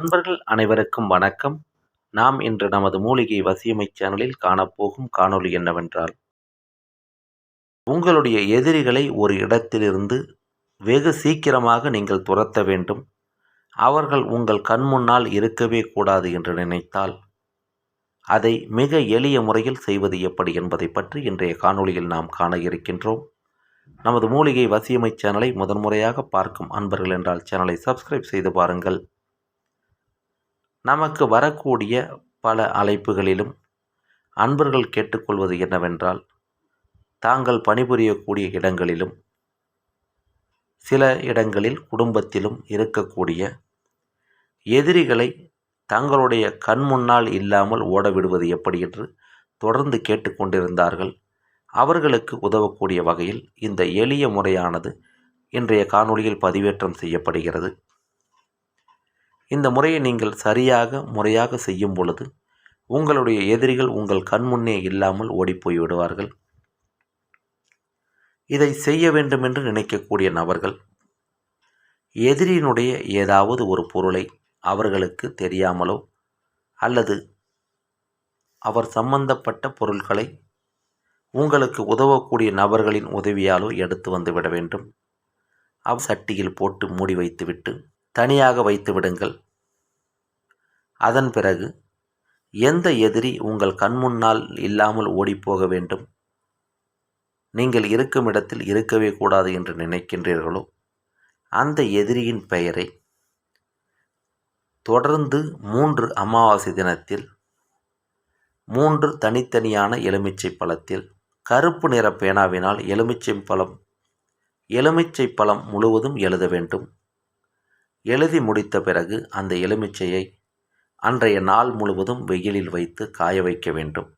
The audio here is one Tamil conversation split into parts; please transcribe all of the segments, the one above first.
நண்பர்கள் அனைவருக்கும் வணக்கம். நாம் இன்று நமது மூலிகை வசியமை சேனலில் காணப்போகும் காணொளி என்னவென்றால் உங்களுடைய எதிரிகளை ஒரு இடத்திலிருந்து வெகு சீக்கிரமாக நீங்கள் துரத்த வேண்டும். அவர்கள் உங்கள் கண் முன்னால் இருக்கவே கூடாது என்று நினைத்தால் அதை மிக எளிய முறையில் செய்வது எப்படி என்பதை பற்றி இன்றைய காணொளியில் நாம் காண இருக்கின்றோம். நமது மூலிகை வசியமை சேனலை முதன்முறையாக பார்க்கும் அன்பர்கள் என்றால் சேனலை சப்ஸ்கிரைப் செய்து பாருங்கள். நமக்கு வரக்கூடிய பல அழைப்புகளிலும் அன்பர்கள் கேட்டுக்கொள்வது என்னவென்றால் தாங்கள் பணிபுரியக்கூடிய இடங்களிலும் சில இடங்களில் குடும்பத்திலும் இருக்கக்கூடிய எதிரிகளை தங்களுடைய கண் முன்னால் இல்லாமல் ஓடவிடுவது எப்படி என்று தொடர்ந்து கேட்டுக்கொண்டிருந்தார்கள். அவர்களுக்கு உதவக்கூடிய வகையில் இந்த எளிய முறையானது இன்றைய காணொளியில் பதிவேற்றம் செய்யப்படுகிறது. இந்த முறையை நீங்கள் சரியாக முறையாக செய்யும் பொழுது உங்களுடைய எதிரிகள் உங்கள் கண்முன்னே இல்லாமல் ஓடிப்போய் விடுவார்கள். இதை செய்ய வேண்டும் என்று நினைக்கக்கூடிய நபர்கள் எதிரியினுடைய ஏதாவது ஒரு பொருளை அவர்களுக்கு தெரியாமலோ அல்லது அவர் சம்பந்தப்பட்ட பொருட்களை உங்களுக்கு உதவக்கூடிய நபர்களின் உதவியாலோ எடுத்து வந்து விட வேண்டும். அவ் சட்டியில் போட்டு மூடி வைத்துவிட்டு தனியாக வைத்து விடுங்கள். அதன் பிறகு எந்த எதிரி உங்கள் கண்முன்னால் இல்லாமல் ஓடிப்போக வேண்டும்? நீங்கள் இருக்கும் இடத்தில் இருக்கவே கூடாது என்று நினைக்கின்றீர்களோ? அந்த எதிரியின் பெயரை தொடர்ந்து மூன்று அமாவாசை தினத்தில் மூன்று தனித்தனியான எலுமிச்சை பழத்தில் கருப்பு நிற பேனாவினால் எலுமிச்சை பழம் எலுமிச்சை பழம் முழுவதும் எழுத வேண்டும். எழுதி முடித்த பிறகு அந்த எலுமிச்சையை அன்றைய நாள் முழுவதும் வெயிலில் வைத்து காய வைக்க வேண்டும்.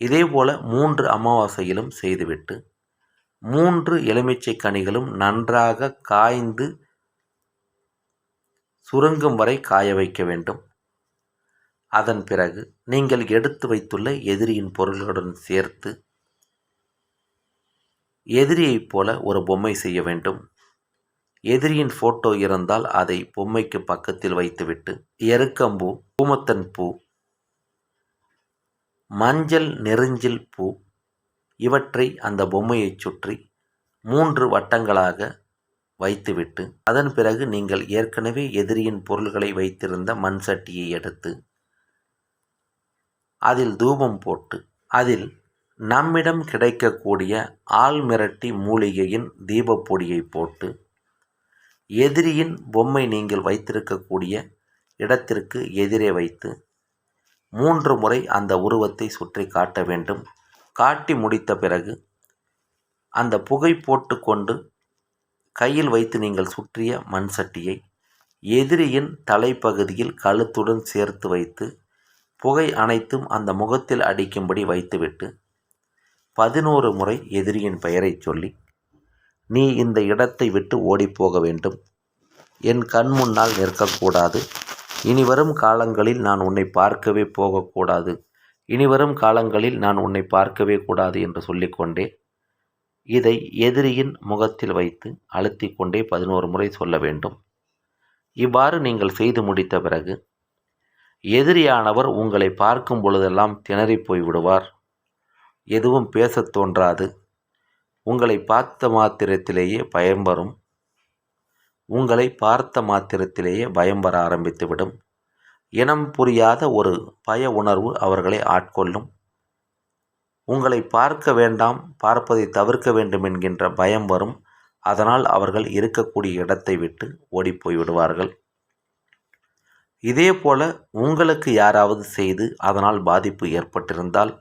இதேபோல மூன்று அமாவாசையிலும் செய்துவிட்டு மூன்று எலுமிச்சை கனிகளும் நன்றாக காய்ந்து சுருங்கும் வரை காய வைக்க வேண்டும். அதன் பிறகு நீங்கள் எடுத்து வைத்துள்ள எதிரியின் பொருள்களுடன் சேர்த்து எதிரியைப் போல ஒரு பொம்மை செய்ய வேண்டும். எதிரியின் ஃபோட்டோ இருந்தால் அதை பொம்மைக்கு பக்கத்தில் வைத்துவிட்டு எருக்கம்பூ பூமத்தன் பூ மஞ்சள் நெருஞ்சில் பூ இவற்றை அந்த பொம்மையைச் சுற்றி மூன்று வட்டங்களாக வைத்துவிட்டு அதன் பிறகு நீங்கள் ஏற்கனவே எதிரியின் பொருள்களை வைத்திருந்த மண் சட்டியை எடுத்து அதில் தூபம் போட்டு அதில் நம்மிடம் கிடைக்கக்கூடிய ஆள் மிரட்டி மூலிகையின் தீபப்பொடியை போட்டு எதிரியின் பொம்மை நீங்கள் வைத்திருக்கக்கூடிய இடத்திற்கு எதிரே வைத்து மூன்று முறை அந்த உருவத்தை சுற்றி காட்ட வேண்டும். காட்டி முடித்த பிறகு அந்த புகை போட்டு கொண்டு கையில் வைத்து நீங்கள் சுற்றிய மண் சட்டியை எதிரியின் தலைப்பகுதியில் கழுத்துடன் சேர்த்து வைத்து புகை அனைத்தும் அந்த முகத்தில் அடிக்கும்படி வைத்துவிட்டு பதினோரு முறை எதிரியின் பெயரை சொல்லி நீ இந்த இடத்தை விட்டு ஓடிப்போக வேண்டும். என் கண் முன்னால் நிற்கக்கூடாது. இனி வரும் காலங்களில் நான் உன்னை பார்க்கவே போகக்கூடாது. இனி வரும் காலங்களில் நான் உன்னை பார்க்கவே கூடாது என்று சொல்லிக்கொண்டே இதை எதிரியின் முகத்தில் வைத்து அழுத்தி கொண்டே பதினோரு முறை சொல்ல வேண்டும். இவ்வாறு நீங்கள் செய்து முடித்த பிறகு எதிரியானவர் உங்களை பார்க்கும் பொழுதெல்லாம் திணறி போய் விடுவார் எதுவும் பேசத் தோன்றாது. உங்களை பார்த்த மாத்திரத்திலேயே பயம் வரும் உங்களை பார்த்த மாத்திரத்திலேயே பயம் வர ஆரம்பித்துவிடும். இனம் புரியாத ஒரு பய உணர்வு அவர்களை ஆட்கொள்ளும். உங்களை பார்க்க வேண்டாம் பார்ப்பதை தவிர்க்க வேண்டும் என்கின்ற பயம் வரும். அதனால் அவர்கள் இருக்கக்கூடிய இடத்தை விட்டு ஓடிப்போய் விடுவார்கள். இதே போல உங்களுக்கு யாராவது செய்து அதனால் பாதிப்பு ஏற்பட்டிருந்தால்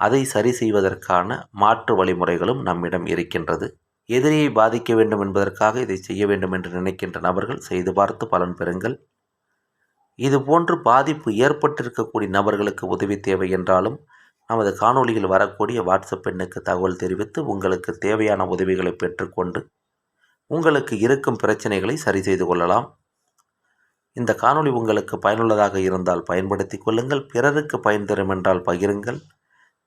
அதை சரி செய்வதற்கான மாற்று வழிமுறைகளும் நம்மிடம் இருக்கின்றது. எதிரியை பாதிக்க வேண்டும் என்பதற்காக இதை செய்ய வேண்டும் என்று நினைக்கின்ற நபர்கள் செய்து பார்த்து பலன் பெறுங்கள். இது போன்று பாதிப்பு ஏற்பட்டிருக்கக்கூடிய நபர்களுக்கு உதவி தேவை என்றாலும் நமது காணொலியில் வரக்கூடிய வாட்ஸ்அப் எண்ணுக்கு தகவல் தெரிவித்து உங்களுக்கு தேவையான உதவிகளை பெற்றுக்கொண்டு உங்களுக்கு இருக்கும் பிரச்சனைகளை சரி செய்து கொள்ளலாம். இந்த காணொளி உங்களுக்கு பயனுள்ளதாக இருந்தால் பயன்படுத்தி கொள்ளுங்கள். பிறருக்கு பயன் தரும் என்றால் பகிருங்கள்.